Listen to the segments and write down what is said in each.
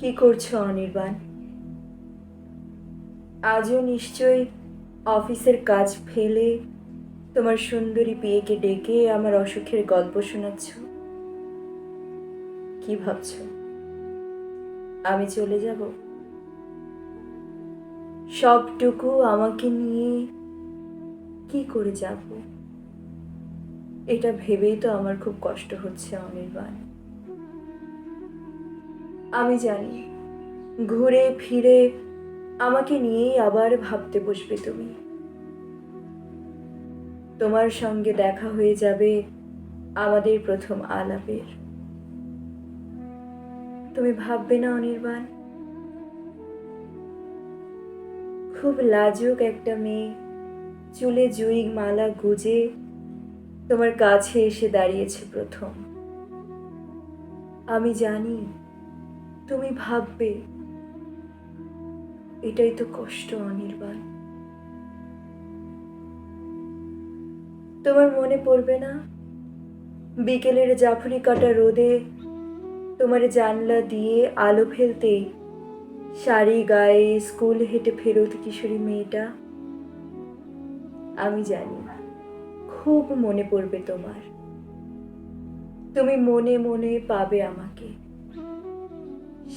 কি করছ অনির্বাণ? আজও নিশ্চয়ই অফিসের কাজ ফেলে তোমার সুন্দরী পিয়েকে ডেকে আমার অসুখের গল্প শোনাচ্ছ? কি ভাবছ? আমি চলে যাব? সবটুকু আমাকে নিয়ে কি করে যাব? এটা ভেবেই তো আমার খুব কষ্ট হচ্ছে অনির্বাণ। আমি জানি, ঘুরে ফিরে আমাকে নিয়েই আবার ভাবতে বসবে তুমি। তোমার সঙ্গে দেখা হয়ে যাবে আমাদের প্রথম আলাপের। তুমি ভাববে না, অনির্বাণ? খুব লাজুক একটা মেয়ে, চুলে জুই মালা গুজে তোমার কাছে এসে দাঁড়িয়েছে প্রথম। আমি জানি তুমি ভাববে, এটাই তো কষ্ট, অনির্বাণ। তোমার মনে পড়বে না? বিকেলের জাফরি কাটা রোদে তোমার জানলা দিয়ে আলো ফেলতে শাড়ি গায়ে স্কুল হেঁটে ফেরত কিশোরী মেয়েটা? আমি জানি, খুব মনে পড়বে তোমার। তুমি মনে মনে পাবে আমাকে।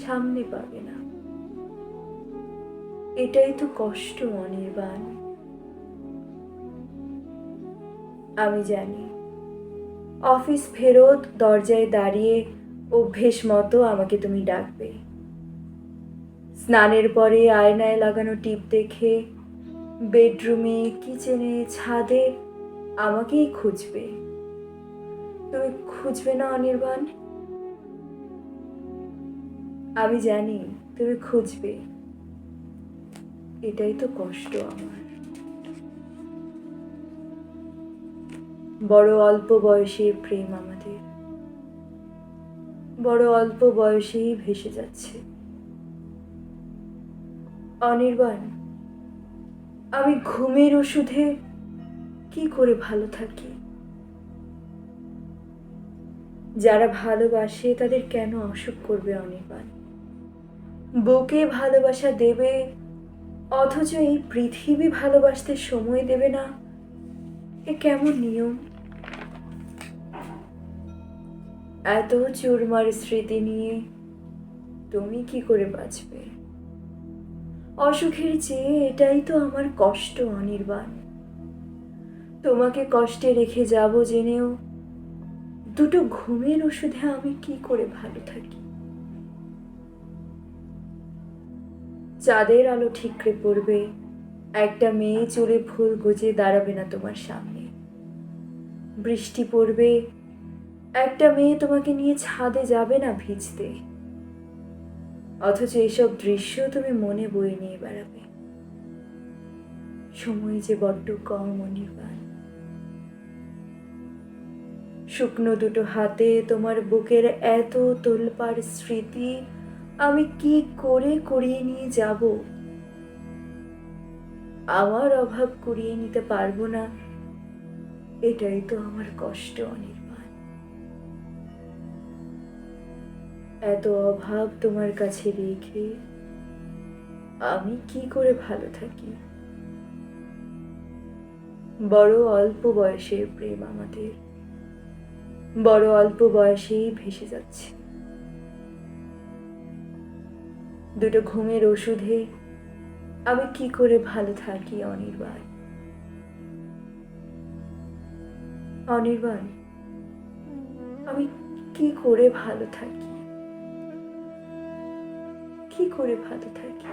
সামনে পাবে না। এটাই তো কষ্ট, অনির্বাণ। আমি জানি, অফিস ফেরত দরজায় দাঁড়িয়ে অভ্যেস মতো আমাকে তুমি ডাকবে। স্নানের পরে আয়নায় লাগানো টিপ দেখে বেডরুমে, কিচেনে, ছাদে আমাকেই খুঁজবে। তুমি খুঁজবে না, অনির্বাণ? আমি জানি তুমি খুঁজবে। এটাই তো কষ্ট আমার। বড় অল্প বয়সে প্রেম আমাদের। বড় অল্প বয়সেই ভেসে যাচ্ছে। অনির্বাণ, আমি ঘুমের ওষুধে কি করে ভালো থাকি? যারা ভালোবাসে তাদের কেন অসুখ করবে অনির্বাণ? বুকে ভালোবাসা দেবে, অথচ এই পৃথিবী ভালোবাসতে সময় দেবে না। এ কেমন নিয়ম? এত চুরমার স্মৃতি নিয়ে তুমি কি করে বাঁচবে? অসুখের চেয়ে এটাই তো আমার কষ্ট অনির্বাণ। তোমাকে কষ্টে রেখে যাব জেনেও দুটো ঘুমের ওষুধে আমি কি করে ভালো থাকি? চাঁদের আলো ঠিকরে পড়বে, একটা মেয়ে চুলে ফুল গুজে দাঁড়াবে না তোমার সামনে। বৃষ্টি পড়বে, একটা মেয়ে তোমাকে নিয়ে ছাদে যাবে না ভিজতে। অথচ এসব দৃশ্য তুমি মনে বয়ে নিয়ে বেড়াবে। সময় যে বড্ড কম অনির্বাণ। শুকনো দুটো হাতে তোমার বুকের এত তোলপার স্মৃতি আমি কি করে করিয়ে নিয়ে যাব? আমার অভাব করিয়ে নিতে পারব না। এটাই তো আমার কষ্ট অনির্বাণ। এত অভাব তোমার কাছে রেখে আমি কি করে ভালো থাকি? বড় অল্প বয়সের প্রেম আমাদের। বড় অল্প বয়সেই ভেসে যাচ্ছে। দুটো ঘুমের ওষুধে। আমি কি করে ভালো থাকি, অনির্বাণ? অনির্বাণ, আমি কি করে ভালো থাকি? কি করে ভালো থাকি?